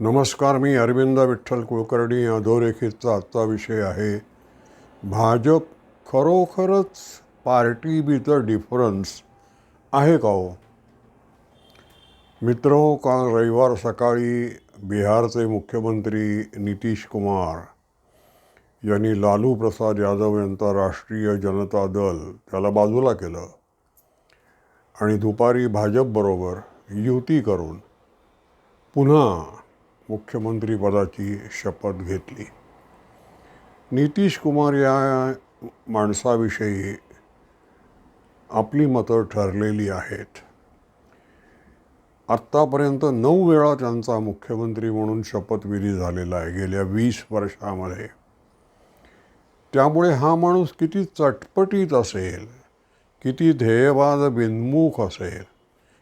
नमस्कार मी अरविंद विठ्ठल कुलकर्णी. अधोरेखितचा आजचा विषय आहे भाजप खरोखरच पार्टी विथ डिफरन्स आहे का हो? मित्र काल रविवार सकाळी बिहारचे मुख्यमंत्री नितीश कुमार यांनी लालू प्रसाद यादव यांचा राष्ट्रीय जनता दल त्याला बाजूला केलं आणि दुपारी भाजपबरोबर युती करून पुन्हा मुख्यमंत्रीपदाची शपथ घेतली. नितीश कुमार या माणसाविषयी आपली मतं ठरलेली आहेत. आत्तापर्यंत नऊ वेळा त्यांचा मुख्यमंत्री म्हणून शपथविधी झालेला आहे. गेल्या वीस वर्षामध्ये. त्यामुळे हा माणूस किती चटपटीत असेल किती ध्येयवाद बिनमुख असेल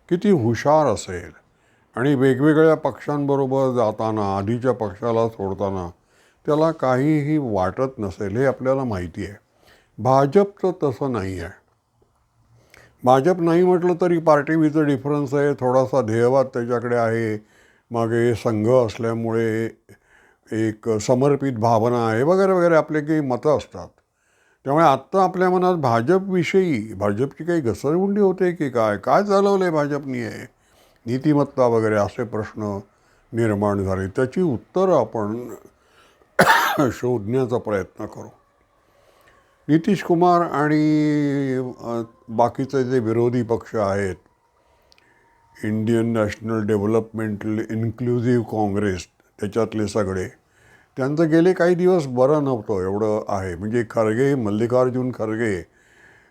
किती हुशार असेल आणि वेगवेगळ्या पक्षांबरोबर जाताना आधीच्या पक्षाला सोडताना त्याला काहीही वाटत नसेल हे आपल्याला माहिती आहे. भाजपचं तसं नाही आहे. भाजप नाही म्हटलं तरी पार्टी डिफरन्स आहे. थोडासा ध्येयवाद त्याच्याकडे आहे. मागे संघ असल्यामुळे एक समर्पित भावना आहे. वगैरे वगैरे आपले काही मतं असतात. त्यामुळे आत्ता आपल्या मनात भाजपविषयी भाजपची काही घसरगुंडी होते की काय? काय चालवलं आहे भाजपनी आहे नीतिमत्ता वगैरे असे प्रश्न निर्माण झाले. त्याची उत्तरं आपण शोधण्याचा प्रयत्न करू. नितीश कुमार आणि बाकीचे जे विरोधी पक्ष आहेत Indian national development inclusive Congress त्याच्यातले सगळे त्यांचं गेले काही दिवस बरं नव्हतं एवढं आहे. म्हणजे खरगे मल्लिकार्जुन खरगे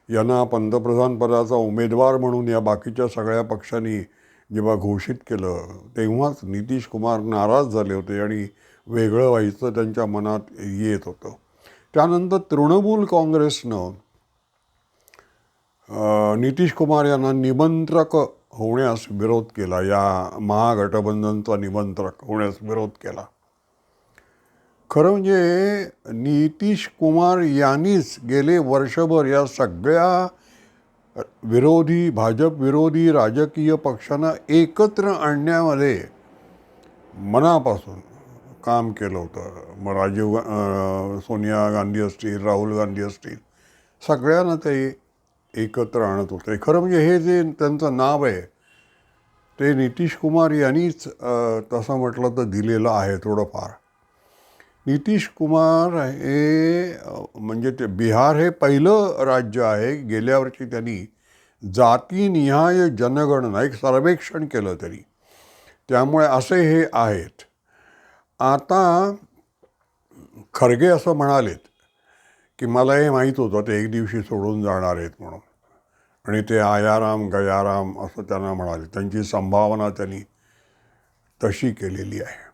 यांना पंतप्रधानपदाचा उमेदवार म्हणून या बाकीच्या सगळ्या पक्षांनी जेव्हा घोषित केलं तेव्हाच नितीश कुमार नाराज झाले होते आणि वेगळं व्हायचं त्यांच्या मनात येत होतं. त्यानंतर तृणमूल काँग्रेसनं नितीश कुमार यांना निमंत्रक होण्यास विरोध केला. या महागठबंधनचा निमंत्रक होण्यास विरोध केला. खरं म्हणजे नितीश कुमार यांनीच गेले वर्षभर या सगळ्या विरोधी भाजप विरोधी राजकीय पक्षांना एकत्र आणण्यामध्ये मनापासून काम केलं होतं. मग राजीव अं, सोनिया गांधी असतील राहुल गांधी असतील सगळ्यांना ते एकत्र आणत होते. खरं म्हणजे हे जे त्यांचं नाव आहे ते नितीश कुमार यांनीच तसं म्हटलं तर दिलेलं आहे थोडंफार. नितीश कुमार हे म्हणजे ते बिहार हे पहिलं राज्य आहे. गेल्या वर्षी त्यांनी जातीनिहाय जनगणना एक सर्वेक्षण केलं त्यांनी त्यामुळे असे हे आहेत. आता खरगे असं म्हणालेत की मला हे माहीत होतं ते एक दिवशी सोडून जाणार आहेत म्हणून. आणि ते आयाराम गयाराम असं त्यांना म्हणाले. त्यांची संभावना त्यांनी तशी केलेली आहे.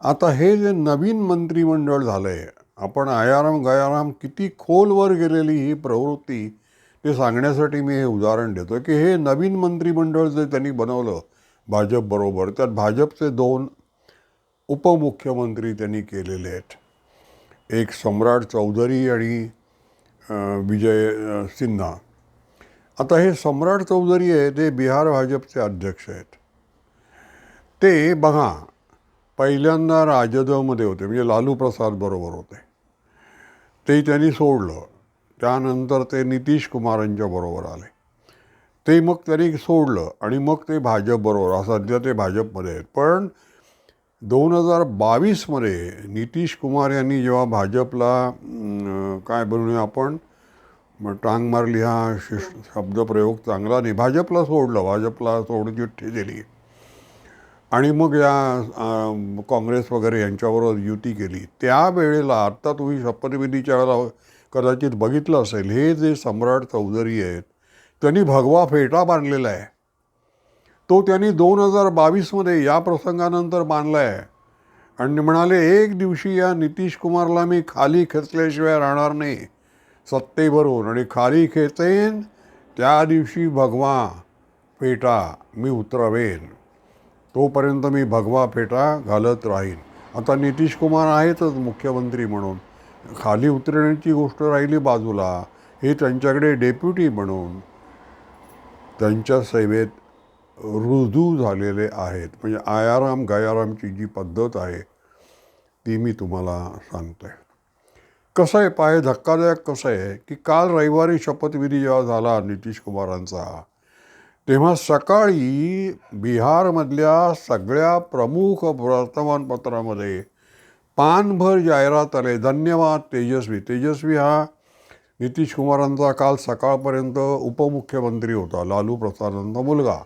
आता हे जे नवीन मंत्रिमंडळ झालं आहे आपण आयाराम गयाराम किती खोलवर गेलेली ही प्रवृत्ती ते सांगण्यासाठी मी हे उदाहरण देतो की हे नवीन मंत्रिमंडळ जे त्यांनी बनवलं भाजपबरोबर त्यात भाजपचे दोन उपमुख्यमंत्री त्यांनी केलेले आहेत. एक सम्राट चौधरी आणि विजय सिन्हा. आता हे सम्राट चौधरी आहे ते बिहार भाजपचे अध्यक्ष आहेत. ते बघा पहिल्यांदा राजदमध्ये होते म्हणजे लालू प्रसाद बरोबर होते. ते त्यांनी सोडलं. त्यानंतर ते नितीश कुमारांच्या बरोबर आले. ते मग त्यांनी सोडलं आणि मग ते भाजपबरोबर सध्या ते भाजपमध्ये आहेत. पण दोन हजार बावीसमध्ये नितीश कुमार यांनी जेव्हा भाजपला काय बनवूया आपण मग टांग मारली हा शिश शब्दप्रयोग चांगला नाही. भाजपला सोडलं. भाजपला सोडून चिठ्ठी दिली. आणि मग या काँग्रेस वगैरे यांच्याबरोबर युती केली. त्यावेळेला आत्ता तुम्ही शपथविधीच्या वेळेला कदाचित बघितलं असेल हे जे सम्राट चौधरी आहेत त्यांनी भगवा फेटा बांधलेला आहे. तो त्यांनी दोन हजार बावीसमध्ये या प्रसंगानंतर बांधला आहे. आणि म्हणाले एक दिवशी या नितीश कुमारला मी खाली खेचल्याशिवाय राहणार नाही. सत्तेवरून आणि खाली खेचेन त्या दिवशी भगवा फेटा मी उतरवेन. तोपर्यंत मी भगवा फेटा घालत राहीन. आता नितीश कुमार आहेतच मुख्यमंत्री म्हणून. खाली उतरण्याची गोष्ट राहिली बाजूला हे त्यांच्याकडे डेप्युटी म्हणून. त्यांच्या सेवेत रुजू झालेले आहेत. म्हणजे आयाराम गयारामची जी पद्धत आहे ती मी तुम्हाला सांगतोय. कसं आहे पाय धक्कादायक कसं आहे की काल रविवारी शपथविधी जेव्हा झाला नितीश कुमारांचा तेव्हा सकाळी बिहारमधल्या सगळ्या प्रमुख वर्तमानपत्रामध्ये पानभर जाहिरात आले. धन्यवाद तेजस्वी. तेजस्वी हा नितीश कुमारांचा काल सकाळपर्यंत उपमुख्यमंत्री होता. लालू प्रसादांचा मुलगा.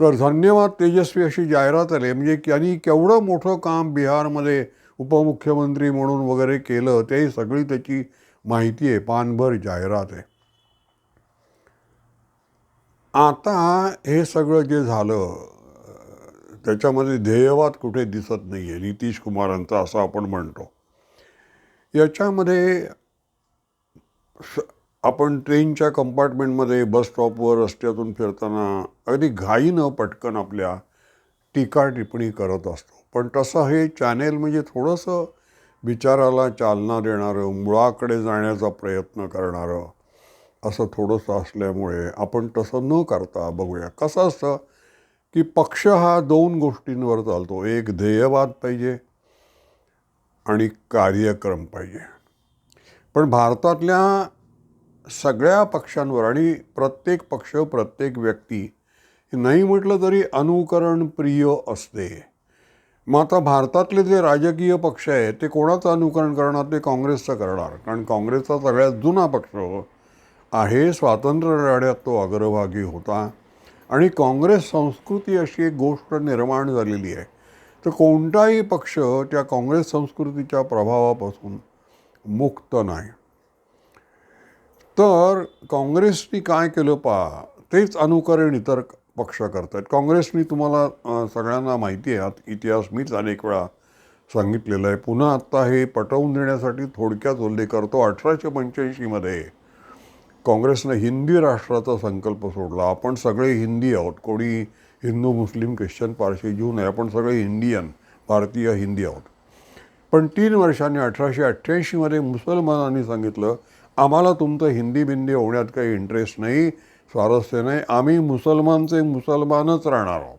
तर धन्यवाद तेजस्वी अशी जाहिरात आली. म्हणजे त्यांनी केवढं मोठं काम बिहारमध्ये उपमुख्यमंत्री म्हणून वगैरे केलं ते सगळी त्याची माहिती आहे. पानभर जाहिरात आहे. आता हे सगळं जे झालं त्याच्यामध्ये ध्येयवाद कुठे दिसत नाही आहे नितीश कुमारांचा असं आपण म्हणतो. याच्यामध्ये आपण ट्रेनच्या कंपार्टमेंटमध्ये बस स्टॉपवर रस्त्यातून फिरताना अगदी घाईनं पटकन आपल्या टीका टिप्पणी करत असतो. पण तसं हे चॅनेल म्हणजे थोडंसं विचाराला चालना देणारं मुळाकडे जाण्याचा प्रयत्न करणारं असं थोडंसं असल्यामुळे आपण तसं न करता बघूया. कसं असतं की पक्ष हा दोन गोष्टींवर चालतो. एक ध्येयवाद पाहिजे आणि कार्यक्रम पाहिजे. पण भारतातल्या सगळ्या पक्षांवर आणि प्रत्येक पक्ष प्रत्येक व्यक्ती नाही म्हटलं तरी अनुकरण प्रिय असते. मग आता भारतातले जे राजकीय पक्ष आहेत ते कोणाचं अनुकरण करणार? ते काँग्रेसचं करणार. कारण काँग्रेसचा सगळ्यात जुना पक्ष आहे स्वातंत्र्य लढ्यात तो अग्रभागी होता. आणि काँग्रेस संस्कृती अशी एक गोष्ट निर्माण झालेली आहे. तर कोणताही पक्ष त्या काँग्रेस संस्कृतीच्या प्रभावापासून मुक्त नाही. तर काँग्रेसनी काय केलं पा तेच अनुकरण इतर पक्ष करतात. काँग्रेसनी तुम्हाला सगळ्यांना माहिती आहे इतिहास मीच अनेक वेळा सांगितलेलं आहे. पुन्हा आत्ता हे पटवून देण्यासाठी थोडक्यात उल्लेख करतो. अठराशे पंच्याऐंशीमध्ये काँग्रेसनं हिंदी राष्ट्राचा संकल्प सोडला. आपण सगळे हिंदी आहोत. कोणी Hindu Muslim Christian Parsi Jew नाही आपण सगळे इंडियन भारतीय हिंदी आहोत. पण तीन वर्षांनी अठराशे अठ्ठ्याऐंशीमध्ये मुसलमानांनी सांगितलं आम्हाला तुमचं हिंदी बिंदी होण्यात काही इंटरेस्ट नाही स्वारस्य नाही. आम्ही मुसलमानचे मुसलमानच राहणार आहोत.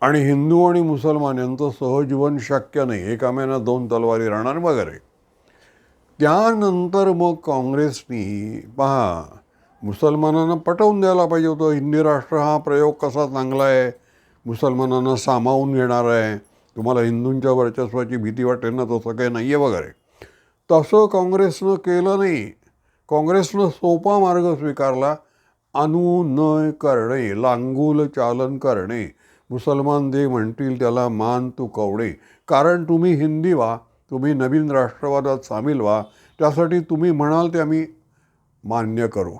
आणि हिंदू आणि मुसलमान यांचं सहजीवन शक्य नाही. एकामेना दोन तलवारी राहणार वगैरे. त्यानंतर मग काँग्रेसनी पहा मुसलमानांना पटवून द्यायला पाहिजे होतं. हिंदी राष्ट्र हा प्रयोग कसा चांगला आहे? मुसलमानांना सामावून घेणार आहे. तुम्हाला हिंदूंच्या वर्चस्वाची भीती वाटेल ना तसं काही नाही आहे वगैरे. तसं काँग्रेसनं केलं नाही. काँग्रेसनं सोपा मार्ग स्वीकारला. अनुनय करणे लांगूल चालन करणे. मुसलमान जे म्हणतील त्याला मान तू कवडे कारण तुम्ही हिंदी वा तुम्ही नवीन राष्ट्रवादात सामील व्हा. त्यासाठी तुम्ही म्हणाल ते आम्ही मान्य करू.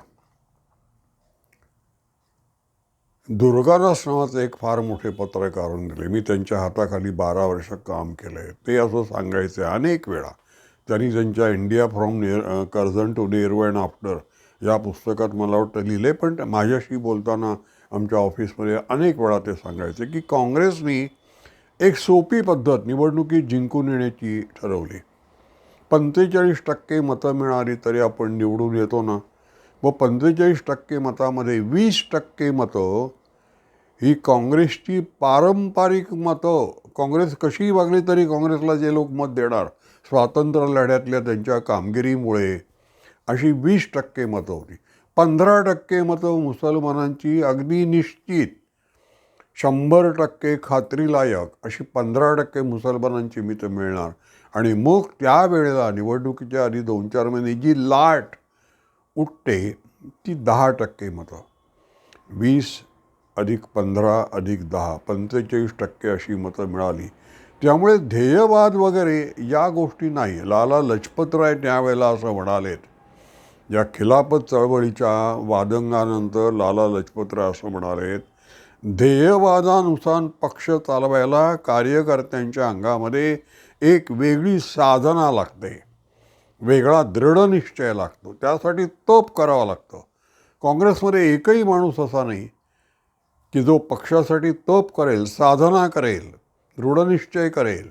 दुर्गादास नावाचं एक फार मोठे पत्र काढून दिले मी त्यांच्या हाताखाली बारा वर्ष काम केलं आहे ते असं सांगायचे अनेक वेळा. त्यांनी त्यांच्या India from Ner Curzon to Nehru and after या पुस्तकात मला वाटतं लिहिले पण माझ्याशी बोलताना आमच्या ऑफिसमध्ये अनेक वेळा ते सांगायचे की काँग्रेसनी एक सोपी पद्धत निवडणुकीत जिंकून येण्याची ठरवली. पंचेचाळीस टक्के मतं मिळाली तरी आपण निवडून येतो ना? व पंचेचाळीस टक्के मतामध्ये वीस टक्के मतं ही काँग्रेसची पारंपरिक मतं. काँग्रेस कशी वागली तरी काँग्रेसला जे लोक मत देणार? स्वातंत्र्य लढ्यातल्या त्यांच्या कामगिरीमुळे अशी वीस टक्के मतं होती. पंधरा टक्के मतं मुसलमानांची अगदी निश्चित शंभर टक्के खात्रीलायक अशी पंधरा टक्के मुसलमानांची मितं मिळणार. आणि मग त्यावेळेला निवडणुकीच्या आधी दोन चार महिने जी लाट उठते ती दहा टक्के मतं. वीस अधिक पंधरा अधिक दहा पंचेचाळीस टक्के अशी मतं मिळाली. त्यामुळे ध्येयवाद वगैरे या गोष्टी नाही. लाला लजपतराय त्यावेळेला असं म्हणालेत या खिलाफत चळवळीच्या वादंगानंतर लाला लजपतराय असं म्हणालेत ध्येयवादानुसार पक्ष चालवायला कार्यकर्त्यांच्या अंगामध्ये एक वेगळी साधना लागते. वेगळा दृढनिश्चय लागतो. त्यासाठी तप करावा लागतं. काँग्रेसमध्ये एकही माणूस असा नाही की जो पक्षासाठी तप करेल साधना करेल दृढनिश्चय करेल.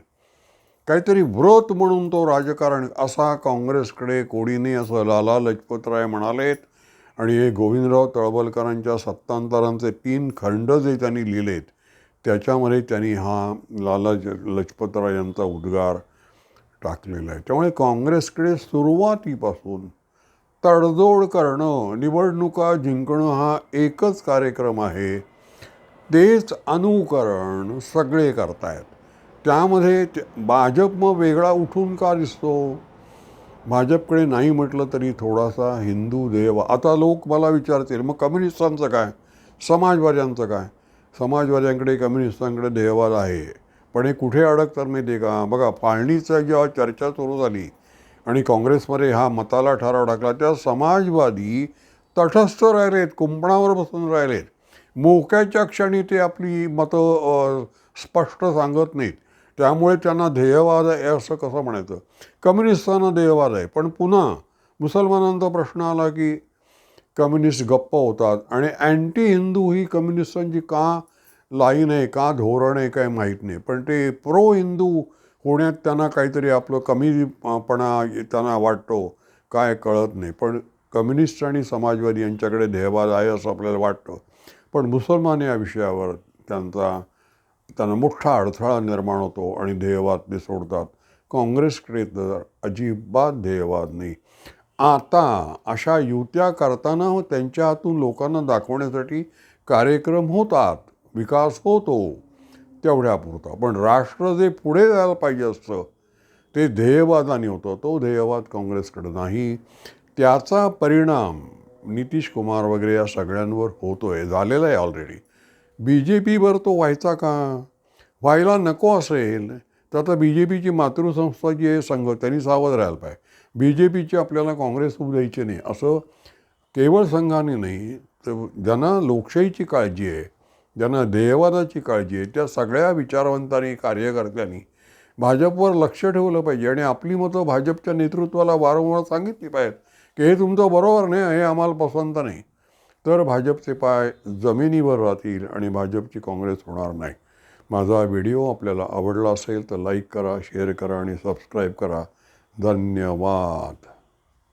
काहीतरी व्रत म्हणून तो राजकारण असा काँग्रेसकडे कोणी नाही असं लाला लजपतराय म्हणालेत आणि हे गोविंदराव तळवलकरांच्या सत्तांतरांचे तीन खंड जे त्यांनी लिहिलेत त्याच्यामध्ये त्यांनी हा लाला ज लजपतराय यांचा उद्गार टाकलेला आहे. त्यामुळे काँग्रेसकडे सुरुवातीपासून तडजोड करणं निवडणुका जिंकणं हा एकच कार्यक्रम आहे. तेच अनुकरण सगळे करतायत. त्यामध्ये ते- भाजप मग वेगळा उठून का दिसतो? भाजपकडे नाही म्हटलं तरी थोडासा हिंदू देव. आता लोक मला विचारतील मग कम्युनिस्टांचं काय? समाजवाद्यांचं काय? समाजवाद्यांकडे कम्युनिस्टांकडे देहवाद आहे. पण हे कुठे अडकतात माहिती आहे का? बघा फाळणीचं जेव्हा चर्चा सुरू झाली आणि काँग्रेसमध्ये हा मताला ठराव टाकला त्या समाजवादी तटस्थ राहिलेत कुंपणावर बसून राहिलेत. मोक्याच्या क्षणी ते आपली मतं स्पष्ट सांगत नाहीत. त्यामुळे त्यांना ध्येयवाद आहे असं कसं म्हणायचं? कम्युनिस्टांना ध्येयवाद आहे. पण पुन्हा मुसलमानांचा प्रश्न आला की कम्युनिस्ट गप्प होतात आणि अँटी हिंदू ही कम्युनिस्टांची का लाईन आहे का धोरण आहे काय माहीत नाही. पण ते प्रो हिंदू होण्यात त्यांना काहीतरी आपलं कमीपणा त्यांना वाटतो काय कळत नाही. पण कम्युनिस्ट आणि समाजवादी यांच्याकडे ध्येयवाद आहे असं आपल्याला वाटतं. पण मुसलमान या विषयावर त्यांचा त्यांना मोठा अडथळा निर्माण होतो आणि ध्येयवाद ते सोडतात. काँग्रेसकडे तर अजिबात ध्येयवाद नाही. आता अशा युत्या करताना त्यांच्या हातून लोकांना दाखवण्यासाठी कार्यक्रम होतात विकास होतो तेवढ्यापुरता. पण राष्ट्र जे पुढे जायला पाहिजे असतं ते ध्येयवादाने होतं. तो ध्येयवाद काँग्रेसकडं नाही. त्याचा परिणाम नितीश कुमार वगैरे या सगळ्यांवर होतो आहे झालेला आहे ऑलरेडी बी जे पीवर तो व्हायचा का? व्हायला नको असेल तर आता बी जे पीची मातृसंस्था जी आहे संघ त्यांनी सावध राहायला पाहिजे. बी जे पीची आपल्याला काँग्रेस होऊ द्यायची नाही असं केवळ संघाने नाही तर ज्यांना लोकशाहीची काळजी आहे ज्यांना ध्येयवादाची काळजी आहे त्या सगळ्या विचारवंतांनी कार्यकर्त्यांनी भाजपवर लक्ष ठेवलं पाहिजे आणि आपली मतं भाजपच्या नेतृत्वाला वारंवार सांगितली पाहिजेत की हे तुमचं बरोबर नाही हे आम्हाला पसंत नाही. तर भाजपचे पाय जमिनीवर राहतील आणि भाजपची काँग्रेस होणार नाही. माझा व्हिडिओ आपल्याला आवडला असेल तर लाईक करा शेअर करा आणि सबस्क्राईब करा. धन्यवाद.